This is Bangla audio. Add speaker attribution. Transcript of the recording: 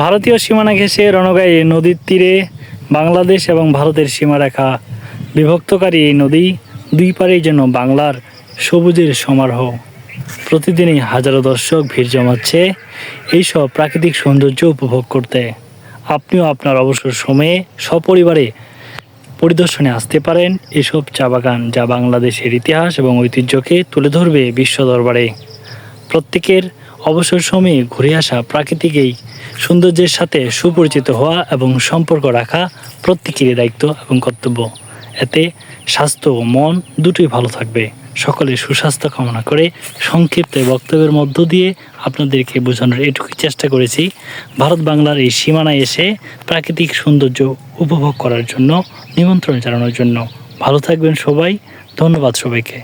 Speaker 1: ভারতীয় সীমানা ঘেঁষে রণগাই নদীর তীরে বাংলাদেশ এবং ভারতের সীমারেখা বিভক্তকারী এই নদী দুই পারেই যেন বাংলার সবুজের সমারোহ। প্রতিদিনই হাজারো দর্শক ভিড় জমাচ্ছে এইসব প্রাকৃতিক সৌন্দর্য উপভোগ করতে। আপনিও আপনার অবসর সময়ে সপরিবারে পরিদর্শনে আসতে পারেন এসব চা বাগান যা বাংলাদেশের ইতিহাস এবং ঐতিহ্যকে তুলে ধরবে বিশ্ব দরবারে। প্রত্যেকের অবসর সময়ে ঘুরে আসা প্রাকৃতিক এই সৌন্দর্যের সাথে সুপরিচিত হওয়া এবং সম্পর্ক রাখা প্রত্যেকেরই দায়িত্ব এবং কর্তব্য। এতে স্বাস্থ্য ও মন দুটোই ভালো থাকবে। সকলে সুস্বাস্থ্য কামনা করে সংক্ষিপ্ত বক্তব্যের মধ্য দিয়ে আপনাদেরকে বোঝানোর এটুকুই চেষ্টা করেছি। ভারত বাংলার এই সীমানায় এসে প্রাকৃতিক সৌন্দর্য উপভোগ করার জন্য, নিমন্ত্রণ জানানোর জন্য। ভালো থাকবেন সবাই। ধন্যবাদ সবাইকে।